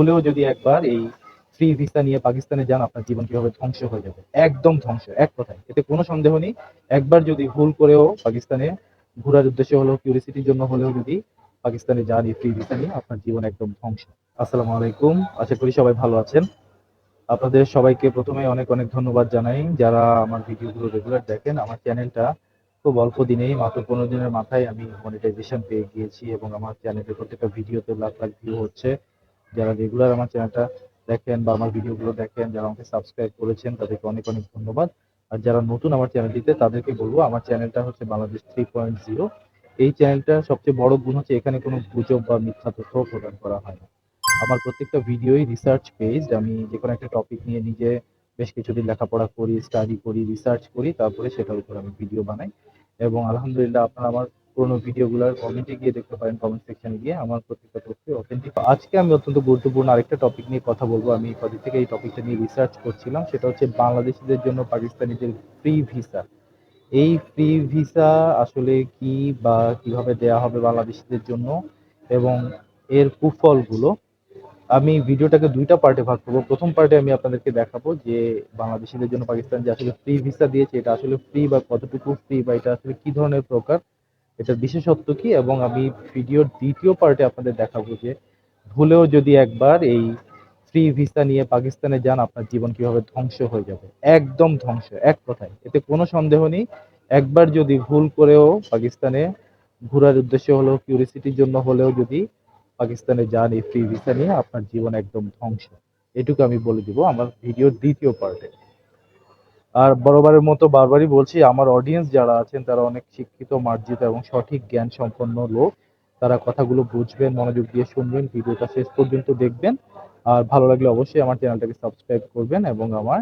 ভুলেও যদি একবার এই ফ্রি ভিসা নিয়ে পাকিস্তানে যান, আপনার জীবন কীভাবে ধ্বংস হয়ে যাবে? একদম ধ্বংস, এক কথায়। এতে কোনো সন্দেহ নেই। একবার যদি ভুল করেও পাকিস্তানে ঘোরার উদ্দেশ্য হলেও কিউরিসিটির জন্য হলেও যদি পাকিস্তানে যান, এই ফ্রি ভিসা নিয়ে, আপনার জীবন একদম ধ্বংস। আসসালামু আলাইকুম। আশা করি সবাই ভালো আছেন। আপনাদের সবাইকে প্রথমে অনেক অনেক ধন্যবাদ জানাই। যারা আমার ভিডিওগুলো রেগুলার দেখেন, আমার চ্যানেলটা খুব অল্প দিনেই, মাত্র পনেরো দিনের মাথায় আমি মনিটাইজেশন পেয়ে গিয়েছি এবং আমার চ্যানেলের প্রত্যেকটা ভিডিওতে লাখ লাখ ভিউ হচ্ছে। যারা রেগুলার আমার চ্যানেলটা দেখেন বা আমার ভিডিওগুলো দেখেন, যারা আমাকে সাবস্ক্রাইব করেছেন, তাদেরকে অনেক অনেক ধন্যবাদ। আর যারা নতুন আমার চ্যানেলটিতে তাদেরকে বলব, আমার চ্যানেলটা হচ্ছে বাংলাদেশ থ্রি পয়েন্ট জিরো এই চ্যানেলটা সবচেয়ে বড় গুণ হচ্ছে এখানে কোনো গুজব বা মিথ্যা তথ্য প্রদান করা হয় না। আমার প্রত্যেকটা ভিডিওই রিসার্চ পেজ আমি যে কোনো একটা টপিক নিয়ে নিজে বেশ কিছুদিন লেখাপড়া করি স্টাডি করি রিসার্চ করি, তারপরে সেটার উপর আমি ভিডিও বানাই। এবং আলহামদুলিল্লাহ আপনারা আমার পুরোনো ভিডিওগুলোর কমেন্টে গিয়ে দেখতে পারেন কমেন্ট সেকশনে গিয়ে আমার প্রত্যেকটা তথ্য অথেন্টিক আজকে আমি অত্যন্ত গুরুত্বপূর্ণ আরেকটা টপিক নিয়ে কথা বলব। আমি কদিন থেকে এই টপিকটা নিয়ে রিসার্চ করছিলাম, সেটা হচ্ছে বাংলাদেশিদের জন্য পাকিস্তানিদের ফ্রি ভিসা এই ফ্রি ভিসা আসলে কি বা কীভাবে দেয়া হবে বাংলাদেশিদের জন্য এবং এর কুফলগুলো? আমি ভিডিওটাকে দুইটা পার্টে ভাগ করব। প্রথম পার্টে আমি আপনাদেরকে দেখাবো যে বাংলাদেশিদের জন্য পাকিস্তান যে আসলে ফ্রি ভিসা দিয়েছে, এটা আসলে ফ্রি বা কতটুকু ফ্রি বা এটা আসলে কি ধরনের প্রকার। এটার বিশেষত্ব কি? এবং আমি ভিডিওর দ্বিতীয় পার্টে আপনাদের দেখাবো যে ভুলেও যদি একবার এই ফ্রি ভিসা নিয়ে পাকিস্তানে যান, আপনার জীবন কীভাবে ধ্বংস হয়ে যাবে। একদম ধ্বংস, এক কথায়। এতে কোনো সন্দেহ নেই। একবার যদি ভুল করেও পাকিস্তানে ঘোরার উদ্দেশ্য হলেও কিউরিসিটির জন্য হলেও যদি পাকিস্তানে যান এই ফ্রি ভিসা নিয়ে, আপনার জীবন একদম ধ্বংস। এটুকু আমি বলে দিব আমার ভিডিওর দ্বিতীয় পার্টে। আর বরাবরের মতো বারবারই বলছি, আমার অডিয়েন্স যারা আছেন, তারা অনেক শিক্ষিত, মার্জিত এবং সঠিক জ্ঞান সম্পন্ন লোক। তারা কথাগুলো বুঝবেন, মনোযোগ দিয়ে শুনবেন, ভিডিওটা শেষ পর্যন্ত দেখবেন। আর ভালো লাগলে অবশ্যই আমার চ্যানেলটাকে সাবস্ক্রাইব করবেন এবং আমার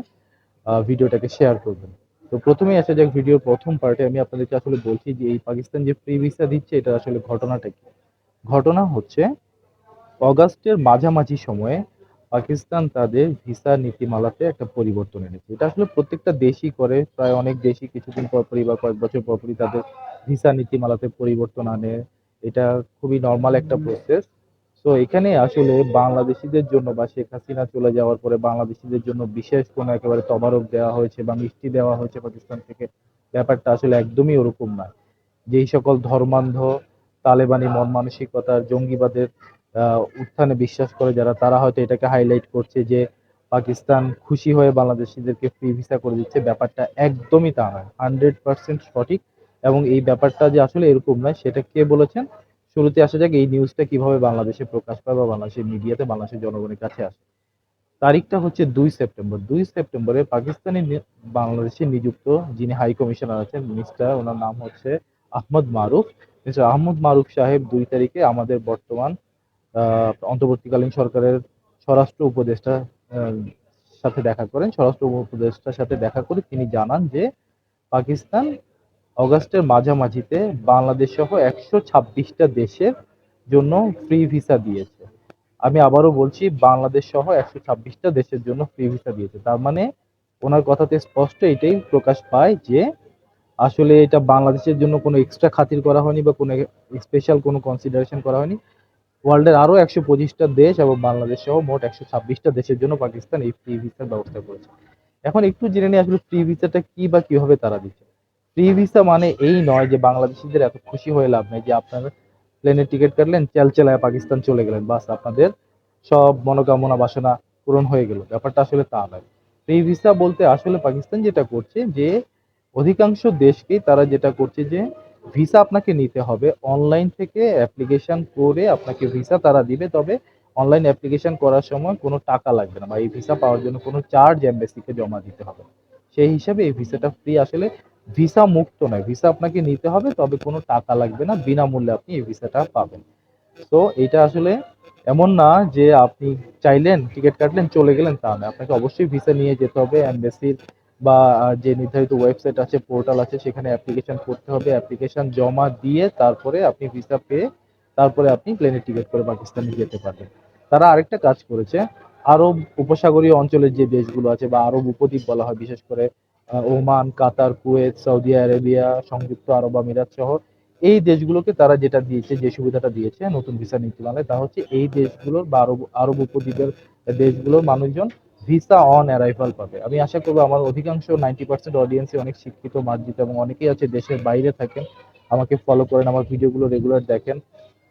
ভিডিওটাকে শেয়ার করবেন। তো প্রথমেই আসা যাক ভিডিওর প্রথম পার্টে আমি আপনাদেরকে আসলে বলছি যে, এই পাকিস্তান যে ফ্রি ভিসা দিচ্ছে এটা আসলে ঘটনাটা কি? ঘটনা হচ্ছে, অগাস্টের মাঝামাঝি সময়ে পাকিস্তান তাদের ভিসা নীতিমালাতে একটা পরিবর্তন এনেছে। এটা আসলে প্রত্যেকটা দেশই করে প্রায় অনেক দেশই কিছুদিন পর পরই বা কয়েক বছর পর পরই তাদের ভিসা নীতিমালাতে পরিবর্তন আনে। এটা খুবই নর্মাল একটা প্রসেস তো এখানে আসলে বাংলাদেশিদের জন্য বা শেখ হাসিনা চলে যাওয়ার পরে বাংলাদেশিদের জন্য বিশেষ কোনো একেবারে তবারক দেওয়া হয়েছে বা মিষ্টি দেওয়া হয়েছে পাকিস্তান থেকে ব্যাপারটা আসলে একদমই ওরকম নয়। যেই সকল ধর্মান্ধ তালেবানি মন মানসিকতার জঙ্গিবাদের উত্থানে বিশ্বাস করে যারা, তারা হয়তো এটাকে হাইলাইট করছে যে পাকিস্তান খুশি হয়ে বাংলাদেশিদেরকে ফ্রি ভিসা করে দিচ্ছে। ব্যাপারটা একদমই তা নয় হান্ড্রেড পার্সেন্ট সঠিক। এবং এই ব্যাপারটা যে আসলে এরকম নয়, সেটা কে বলেছেন? শুরুতে আসা যাক এই নিউজটা কীভাবে বাংলাদেশে প্রকাশ পায় বা বাংলাদেশের মিডিয়াতে বাংলাদেশের জনগণের কাছে আসে। তারিখটা হচ্ছে দুই সেপ্টেম্বর। দুই সেপ্টেম্বরে পাকিস্তানি বাংলাদেশে নিযুক্ত যিনি হাই কমিশনার আছেন মিনিস্টার ওনার নাম হচ্ছে আহমদ মারুফ। মিস্টার আহমদ মারুফ সাহেব দুই তারিখে আমাদের বর্তমান অন্তর্বর্তীকালীন সরকারের স্বরাষ্ট্র উপদেষ্টা সাথে দেখা করেন। স্বরাষ্ট্র উপদেষ্টার সাথে দেখা করে তিনি জানান যে পাকিস্তান অগাস্টের মাঝামাঝিতে বাংলাদেশ সহ একশো ছাব্বিশটা দেশের জন্য ফ্রি ভিসা দিয়েছে। আমি আবারও বলছি, বাংলাদেশ সহ একশো ছাব্বিশটা দেশের জন্য ফ্রি ভিসা দিয়েছে। তার মানে ওনার কথাতে স্পষ্ট এটাই প্রকাশ পায় যে আসলে এটা বাংলাদেশের জন্য কোনো এক্সট্রা খাতির করা হয়নি বা কোনো স্পেশাল কোনো কনসিডারেশন করা হয়নি। ওয়ার্ল্ডের আরও একশো পঁচিশটা দেশ এবং বাংলাদেশ সহ মোট একশো ছাব্বিশটা দেশের জন্য পাকিস্তান এই ফ্রি ভিসার ব্যবস্থা করেছে। এখন একটু জেনে নিই আসলে ফ্রি ভিসাটা কি বা কীভাবে তারা দিচ্ছে। ফ্রি ভিসা মানে এই নয় যে বাংলাদেশিদের এত খুশি হয়ে লাভ নেই যে আপনার প্লেনের টিকিট কাটলেন চেল চেলায় পাকিস্তান চলে গেলেন, বাস আপনাদের সব মনোকামনা বাসনা পূরণ হয়ে গেল। ব্যাপারটা আসলে তা নয়। ফ্রি ভিসা বলতে আসলে পাকিস্তান যেটা করছে যে অধিকাংশ দেশকেই তারা যেটা করছে যে ভিসা আপনাকে নিতে হবে। অনলাইন থেকে অ্যাপ্লিকেশন করে আপনাকে ভিসা তারা দিবে। তবে অনলাইন অ্যাপ্লিকেশন করার সময় কোনো টাকা লাগবে না বা এই ভিসা পাওয়ার জন্য কোনো চার্জ এমবেসিকে জমা দিতে হবে সেই হিসাবে এই ভিসাটা ফ্রি আসলে ভিসা মুক্ত নয়। ভিসা আপনাকে নিতে হবে, তবে কোনো টাকা লাগবে না। বিনামূল্যে আপনি এই ভিসাটা পাবেন। তো এটা আসলে এমন না যে আপনি চাইলেন, টিকিট কাটলেন, চলে গেলেন তা না আপনাকে অবশ্যই ভিসা নিয়ে যেতে হবে। এমবেসির বা যে নির্ধারিত ওয়েবসাইট আছে পোর্টাল আছে, সেখানে অ্যাপ্লিকেশন করতে হবে। অ্যাপ্লিকেশন জমা দিয়ে তারপরে আপনি ভিসা পেয়ে তারপরে আপনি প্লেনের টিকিট করে পাকিস্তানে যেতে পারবেন। তারা আরেকটা কাজ করেছে। আরব উপসাগরীয় অঞ্চলের যে দেশগুলো আছে বা আরব উপদ্বীপ বলা হয়, বিশেষ করে Oman, Qatar, Kuwait, Saudi Arabia, সংযুক্ত আরব আমিরাত সহ, এই দেশগুলোকে তারা যেটা দিয়েছে, যে সুবিধাটা দিয়েছে, নতুন ভিসা নীতিমালায়, তা হচ্ছে এই দেশগুলোর বা আরব আরব উপদ্বীপের দেশগুলোর মানুষজন ভিসা অন অ্যারাইভাল পাবে। আমি আশা করব আমার অধিকাংশ নাইনটি পার্সেন্ট অডিয়েন্সে অনেক শিক্ষিত, মার্জিত এবং অনেকেই আছে দেশের বাইরে থাকেন। আমাকে ফলো করেন, আমার ভিডিওগুলো রেগুলার দেখেন।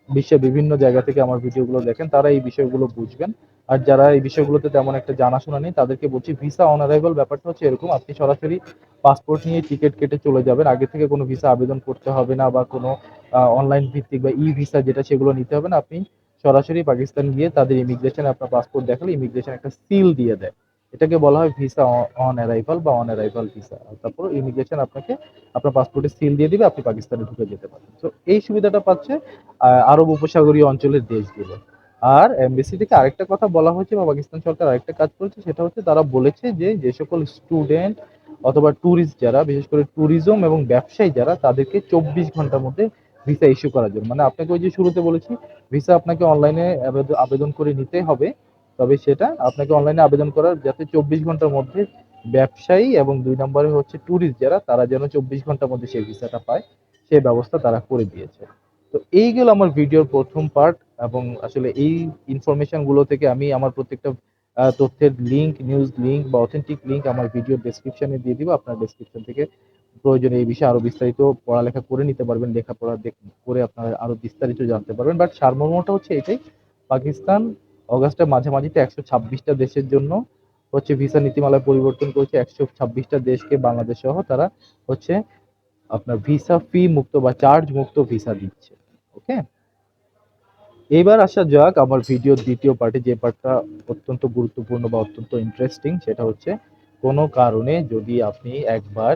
বিশ্বের বিভিন্ন জায়গা থেকে আমার ভিডিওগুলো দেখেন, তারা এই বিষয়গুলো বুঝবেন। আর যারা এই বিষয়গুলোতে তেমন একটা জানাশোনা নেই, তাদেরকে বলছি ভিসা অন অ্যারাইভাল ব্যাপারটা হচ্ছে এরকম, আপনি সরাসরি পাসপোর্ট নিয়ে টিকিট কেটে চলে যাবেন। আগে থেকে কোনো ভিসা আবেদন করতে হবে না বা কোনো অনলাইন ভিত্তিক বা ই ভিসা যেটা, সেগুলো নিতে হবে না। আপনি সরাসরি পাকিস্তান গিয়ে তাদের ইমিগ্রেশন আপনার পাসপোর্ট দেখালে ইমিগ্রেশন একটা সিল দিয়ে দেয়। এটাকে বলা হয় ভিসা অন অ্যারাইভাল বা অন অ্যারাইভাল ভিসা তারপর ইমিগ্রেশন আপনাকে আপনার পাসপোর্টে সিল দিয়ে দিবে, আপনি পাকিস্তানে ঢুকে যেতে পারেন তো এই সুবিধাটা পাচ্ছে আরব উপসাগরীয় অঞ্চলের দেশগুলো আর এমবিসি থেকে আরেকটা কথা বলা হয়েছে বা পাকিস্তান সরকার আরেকটা কাজ করেছে, সেটা হচ্ছে তারা বলেছে যে যে সকল স্টুডেন্ট অথবা ট্যুরিস্ট যারা, বিশেষ করে ট্যুরিজম এবং ব্যবসায়ী যারা, তাদেরকে চব্বিশ ঘণ্টার মধ্যে ভিসা ইস্যু করার জন্য। মানে আপনাকে ওই যে শুরুতে বলেছি ভিসা আপনাকে অনলাইনে আবেদন করে নিতে হবে। তবে সেটা আপনাকে অনলাইনে আবেদন করার যাতে চব্বিশ ঘণ্টার মধ্যে ব্যবসায়ী এবং দুই নম্বরে হচ্ছে ট্যুরিস্ট যারা, তারা যেন চব্বিশ ঘণ্টার মধ্যে সেই ভিসাটা পায়, সেই ব্যবস্থা তারা করে দিয়েছে। তো এই গেল আমার ভিডিওর প্রথম পার্ট এবং আসলে এই ইনফরমেশনগুলো থেকে আমি আমার প্রত্যেকটা তথ্যের লিঙ্ক নিউজ লিংক বা অথেন্টিক লিঙ্ক আমার ভিডিও ডেসক্রিপশনে দিয়ে দিব। আপনার ডেসক্রিপশন থেকে প্রয়োজনে এই বিষয়ে আরও বিস্তারিত পড়ালেখা করে নিতে পারবেন, লেখাপড়া করে আপনারা আরও বিস্তারিত জানতে পারবেন। বাট সারমর্মটা হচ্ছে এটাই, পাকিস্তান অগাস্টের মাঝামাঝিতে একশো ছাব্বিশটা দেশের জন্য হচ্ছে ভিসা নীতিমালায় পরিবর্তন করেছে। একশো ছাব্বিশটা দেশকে বাংলাদেশ সহ তারা হচ্ছে আপনার ভিসা ফি মুক্ত বা চার্জ মুক্ত ভিসা দিচ্ছে। ওকে এইবার আসা যাক আমার ভিডিওর দ্বিতীয় পার্টে যে পার্টটা অত্যন্ত গুরুত্বপূর্ণ বা অত্যন্ত ইন্টারেস্টিং সেটা হচ্ছে কোনো কারণে যদি আপনি একবার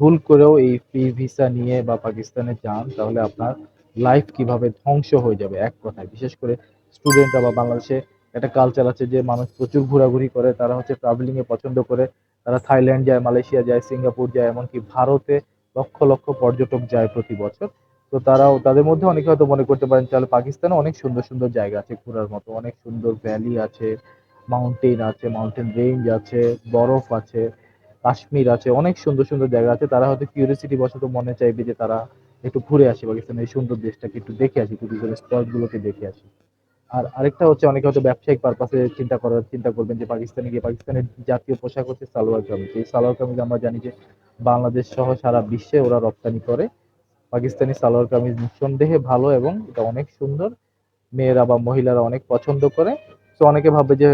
ভুল করেও এই ফ্রি ভিসা নিয়ে বা পাকিস্তানে যান, তাহলে আপনার লাইফ কীভাবে ধ্বংস হয়ে যাবে? এক কথায়, বিশেষ করে স্টুডেন্টরা বা বাংলাদেশে একটা কালচার আছে যে মানুষ প্রচুর ঘোরাঘুরি করে, তারা হচ্ছে ট্রাভেলিং এ পছন্দ করে, তারা থাইল্যান্ড যায়, মালয়েশিয়া যায়, সিঙ্গাপুর যায়, এমনকি ভারতে লক্ষ লক্ষ পর্যটক যায় প্রতি বছর। তো তারাও, তাদের মধ্যে অনেকে হয়তো মনে করতে পারেন তাহলে পাকিস্তানে অনেক সুন্দর সুন্দর জায়গা আছে ঘোরার মতো, অনেক সুন্দর ভ্যালি আছে মাউন্টেন আছে মাউন্টেন রেঞ্জ আছে, বরফ আছে কাশ্মীর আছে, অনেক সুন্দর সুন্দর জায়গা আছে। তারা হয়তো কিউরিয়াসিটি বশত মনে চাইবে যে তারা একটু ঘুরে আসি পাকিস্তানের এই সুন্দর দেশটাকে একটু দেখে আসি টুরিজমের স্পট গুলোকে দেখে আসি। আর আরেকটা হচ্ছে অনেকে হয়তো ব্যবসায়িক পারপাসে চিন্তা করার, চিন্তা করবেন যে পাকিস্তানে গিয়ে পাকিস্তানের জাতীয় পোশাক হচ্ছে সালোয়ার কামিজ। এই সালোয়ার কামিজ আমরা জানি যে বাংলাদেশ সহ সারা বিশ্বে ওরা রপ্তানি করে। পাকিস্তানি সালোয়ার কামিজ নিঃসন্দেহে ভালো এবং এটা অনেক সুন্দর। মেয়েরা বা মহিলারা অনেক পছন্দ করে। তো অনেকে ভাবে যে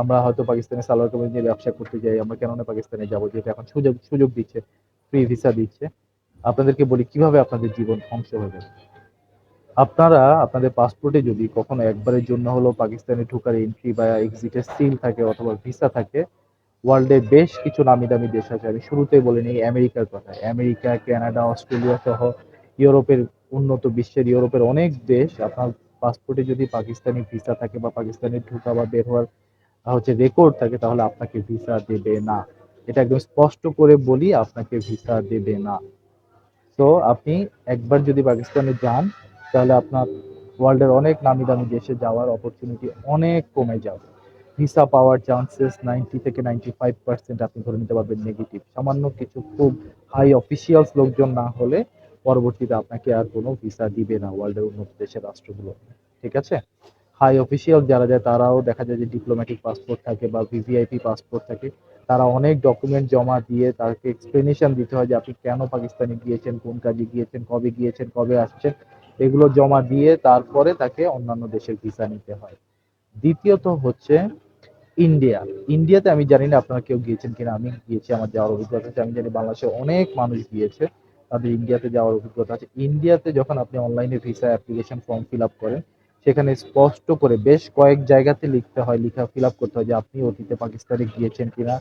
আমরা হয়তো পাকিস্তানি সালোয়ার কামিজ নিয়ে ব্যবসা করতে যাই, আমরা কেন না পাকিস্তানে যাব, যেটা এখন সুযোগ সুযোগ দিচ্ছে ফ্রি ভিসা দিচ্ছে। আপনাদেরকে বলি, কীভাবে আপনাদের জীবন ধ্বংস হয়ে যাবে আপনারা আপনাদের পাসপোর্টে যদি কখনো একবারের জন্য হলো পাকিস্তানে ঢোকার এন্ট্রি বা এক্সিটের সিল থাকে অথবা ভিসা থাকে ওয়ার্ল্ডের বেশ কিছু নামি দামি দেশ আছে। আমি শুরুতেই বলে নিই, আমেরিকার কথা। আমেরিকা, কানাডা, অস্ট্রেলিয়া সহ ইউরোপের, উন্নত বিশ্বের, ইউরোপের অনেক দেশ আপনার পাসপোর্টে যদি পাকিস্তানি ভিসা থাকে বা পাকিস্তানে ঢোকা বা বের হওয়ার হচ্ছে রেকর্ড থাকে, তাহলে আপনাকে ভিসা দেবে না। এটা একদম স্পষ্ট করে বলি, আপনাকে ভিসা দেবে না। তো আপনি একবার যদি পাকিস্তানে যান, তাহলে আপনার ওয়ার্ল্ডের অনেক নামি দামি দেশে যাওয়ার অপরচুনিটি অনেক কমে যাবে। ভিসা পাওয়ার চান্সেস নাইনটি থেকে নাইনটি ফাইভ পার্সেন্ট আপনি ধরে নিতে পারবেন নেগেটিভ সামান্য কিছু খুব হাই অফিসিয়ালস লোকজন না হলে পরবর্তীতে আপনাকে আর কোনো ভিসা দিবে না ওয়ার্ল্ডের উন্নত দেশের রাষ্ট্রগুলো। ঠিক আছে? হাই অফিসিয়াল যারা যায় তারাও দেখা যায় যে ডিপ্লোম্যাটিক পাসপোর্ট থাকে বা ভিভিআইপি পাসপোর্ট থাকে। তারা অনেক ডকুমেন্ট জমা দিয়ে তাকে এক্সপ্লেনেশন দিতে হয় যে আপনি কেন পাকিস্তানে গিয়েছেন, কোন কাজে গিয়েছেন, কবে গিয়েছেন, কবে আসছেন। এগুলো জমা দিয়ে তারপরে তাকে অন্যান্য দেশের ভিসা নিতে হয়। দ্বিতীয়ত হচ্ছে ইন্ডিয়া ইন্ডিয়াতে আমি জানি না আপনারা কেউ গিয়েছেন কিনা, আমি গিয়েছি, আমার যাওয়ার অভিজ্ঞতা আছে। আমি জানি বাংলাদেশে অনেক মানুষ গিয়েছে, তাদের ইন্ডিয়াতে যাওয়ার অভিজ্ঞতা আছে। ইন্ডিয়াতে যখন আপনি অনলাইনে visa application form fill up করেন সেখানে স্পষ্ট করে বেশ কয়েক জায়গাতে লিখতে হয়, লিখা ফিল আপ করতে হয় যে আপনি অতীতে পাকিস্তানে গিয়েছেন কিনা,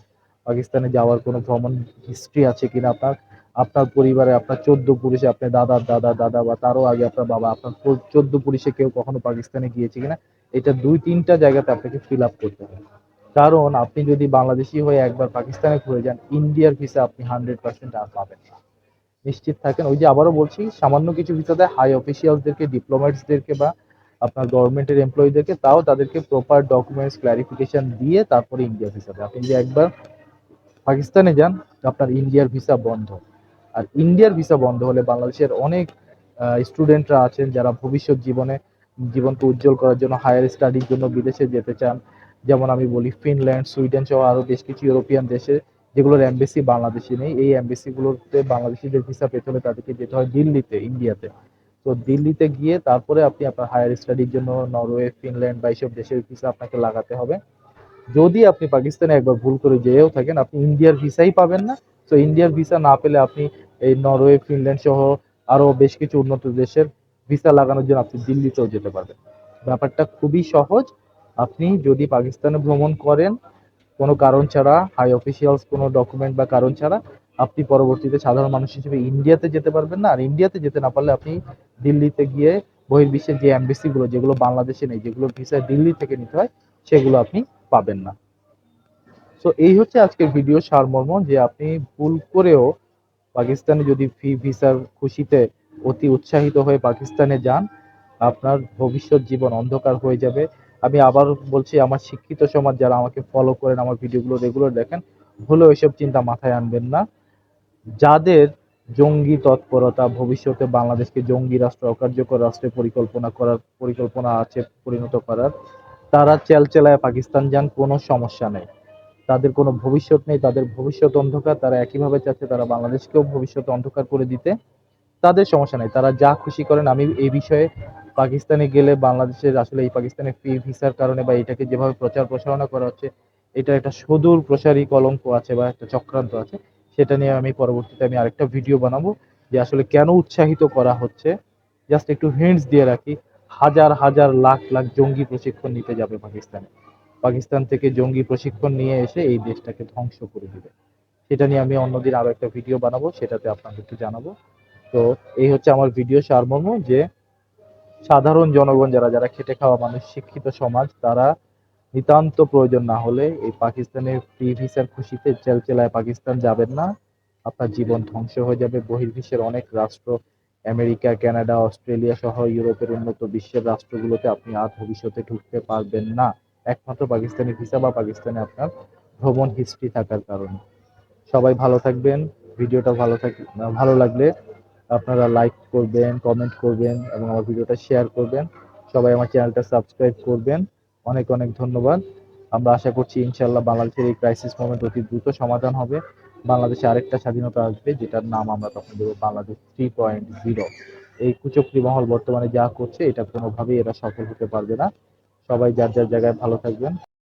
পাকিস্তানে যাওয়ার কোনো ভ্রমণ হিস্ট্রি আছে কিনা আপনার আপনার পরিবারে, আপনার চোদ্দ পুরুষে আপনার দাদার দাদা দাদা বা তারও আগে আপনার বাবা, আপনার চোদ্দ পুরুষে কেউ কখনো পাকিস্তানে গিয়েছে কিনা, এটা দুই তিনটা জায়গাতে আপনাকে ফিল আপ করতে হয়। কারণ আপনি যদি বাংলাদেশি হয়ে একবার পাকিস্তানে ঘুরে যান ইন্ডিয়ার ভিসা আপনি হান্ড্রেড পার্সেন্ট আর পাবেন না। নিশ্চিত থাকেন, ওই যে আবারও বলছি, সামান্য কিছু ভিসা দেয় হাই অফিসিয়ালসদেরকে ডিপ্লোম্যাটসদেরকে বা আপনার গভর্নমেন্টের এমপ্লয়ীদেরকে তাও তাদেরকে প্রপার ডকুমেন্টস ক্লারিফিকেশন দিয়ে তারপরে ইন্ডিয়া ভিসা দেয়। আপনি যদি একবার পাকিস্তানে যান, আপনার ইন্ডিয়ার ভিসা বন্ধ। আর ইন্ডিয়ার ভিসা বন্ধ হলে বাংলাদেশের অনেক স্টুডেন্টরা আছেন যারা ভবিষ্যৎ জীবনে, জীবনকে উজ্জ্বল করার জন্য হায়ার স্টাডির জন্য বিদেশে যেতে চান। যেমন আমি বলি ফিনল্যান্ড সুইডেন সহ আরও বেশ কিছু ইউরোপিয়ান দেশে যেগুলোর এমবেসি বাংলাদেশে নেই। এই এমবেসিগুলোতে বাংলাদেশিদের ভিসা পেতে হলে তাদেরকে যেতে হয় দিল্লিতে ইন্ডিয়াতে তো দিল্লিতে গিয়ে তারপরে আপনি আপনার হায়ার স্টাডির জন্য নরওয়ে, ফিনল্যান্ড বা এইসব দেশের ভিসা আপনাকে লাগাতে হবে। যদি আপনি পাকিস্তানে একবার ভুল করে যেয়েও থাকেন, আপনি ইন্ডিয়ার ভিসাই পাবেন না। তো ইন্ডিয়ার ভিসা না পেলে আপনি এই নরওয়ে, ফিনল্যান্ড সহ আরও বেশ কিছু উন্নত দেশের ভিসা লাগানোর জন্য আপনি দিল্লিতেও যেতে পারবেন। ব্যাপারটা খুবই সহজ। আপনি যদি পাকিস্তানে ভ্রমণ করেন, কোনো কারণ ছাড়া হাই অফিসিয়ালস কোনো ডকুমেন্ট বা কারণ ছাড়া আপনি পরবর্তীতে সাধারণ মানুষ হিসেবে ইন্ডিয়াতে যেতে পারবেন না। আর ইন্ডিয়াতে যেতে না পারলে আপনি দিল্লিতে গিয়ে বহির্বিশ্বের যে embassy গুলো, যেগুলো বাংলাদেশে নেই, যেগুলো ভিসা দিল্লি থেকে নিতে হয়, সেগুলো আপনি পাবেন না। সো এই হচ্ছে আজকের ভিডিও সারমর্ম যে আপনি ভুল করেও পাকিস্তানে যদি ফি ভিসার খুশিতে অতি উৎসাহিত হয়ে পাকিস্তানে যান, আপনার ভবিষ্যৎ জীবন অন্ধকার হয়ে যাবে। আমি আবার বলছি, আমার শিক্ষিত সমাজ যারা আমাকে ফলো করেন, আমার ভিডিওগুলো রেগুলার দেখেন, ভুলেও এসব চিন্তা মাথায় আনবেন না। যাদের জঙ্গি তৎপরতা ভবিষ্যতে বাংলাদেশকে জঙ্গি রাষ্ট্র, অকার্যকর রাষ্ট্রে পরিকল্পনা করার, পরিকল্পনা আছে পরিণত করার, তারা চেলচেলায় পাকিস্তান যান, কোনো সমস্যা নেই। তাদের কোনো ভবিষ্যৎ নেই, তাদের ভবিষ্যৎ অন্ধকার, তারা একইভাবে চাচ্ছে তারা বাংলাদেশকেও ভবিষ্যৎ অন্ধকার করে দিতে। তাদের সমস্যা নেই, তারা যা খুশি করেন, আমি এই বিষয়ে পাকিস্তানে গেলে বাংলাদেশের আসলে এই পাকিস্তানের ফি ভিসার কারণে বা এটাকে যেভাবে প্রচার প্রসারণা করা হচ্ছে, এটা একটা সুদূর প্রসারী কলঙ্ক আছে বা একটা চক্রান্ত আছে। সেটা নিয়ে আমি পরবর্তীতে আমি আরেকটা ভিডিও বানাবো, যে আসলে কেন উৎসাহিত করা হচ্ছে। জাস্ট একটু হিন্টস দিয়ে রাখি, হাজার হাজার লাখ লাখ জঙ্গি প্রশিক্ষণ নিতে যাবে পাকিস্তানে। পাকিস্তান থেকে জঙ্গি প্রশিক্ষণ নিয়ে এসে এই দেশটাকে ধ্বংস করে দিবে। সেটা নিয়ে আমি অন্যদিন আরও একটা ভিডিও বানাবো, সেটাতে আপনাদেরকে জানাব। তো এই হচ্ছে আমার ভিডিও সারমর্ম, যে সাধারণ জনগণ যারা যারা খেটে খাওয়া মানুষ, শিক্ষিত সমাজ, তারা নিতান্ত প্রয়োজন না হলে এই পাকিস্তানের ফ্রি ভিসার খুশিতে চেলচেলায় পাকিস্তান যাবেন না। আপনার জীবন ধ্বংস হয়ে যাবে। বহির্বিশ্বের অনেক রাষ্ট্র, আমেরিকা, কানাডা, অস্ট্রেলিয়া সহ ইউরোপের উন্নত বিশ্বের রাষ্ট্রগুলোতে আপনি আর ভবিষ্যতে ঢুকতে পারবেন না। একমাত্র পাকিস্তানি ভিসা বা পাকিস্তানে আপনার ভ্রমণ হিস্ট্রি থাকার কারণে। সবাই ভালো থাকবেন। ভিডিওটা ভালো থাক, ভালো লাগলে আপনারা লাইক করবেন কমেন্ট করবেন এবং আমার ভিডিওটা শেয়ার করবেন। সবাই আমার চ্যানেলটা সাবস্ক্রাইব করবেন। অনেক অনেক ধন্যবাদ। আমরা আশা করছি ইনশাল্লাহ বাংলাদেশের এই ক্রাইসিস মোমেন্ট অতি দ্রুত সমাধান হবে। বাংলাদেশে আরেকটা স্বাধীনতা আসবে, যেটার নাম আমরা তখন দেবো বাংলাদেশ থ্রি পয়েন্ট জিরো এই কুচক্রি মহল বর্তমানে যা করছে, এটা কোনোভাবেই এরা সফল হতে পারবে না। সবাই যার যার জায়গায় ভালো থাকবেন।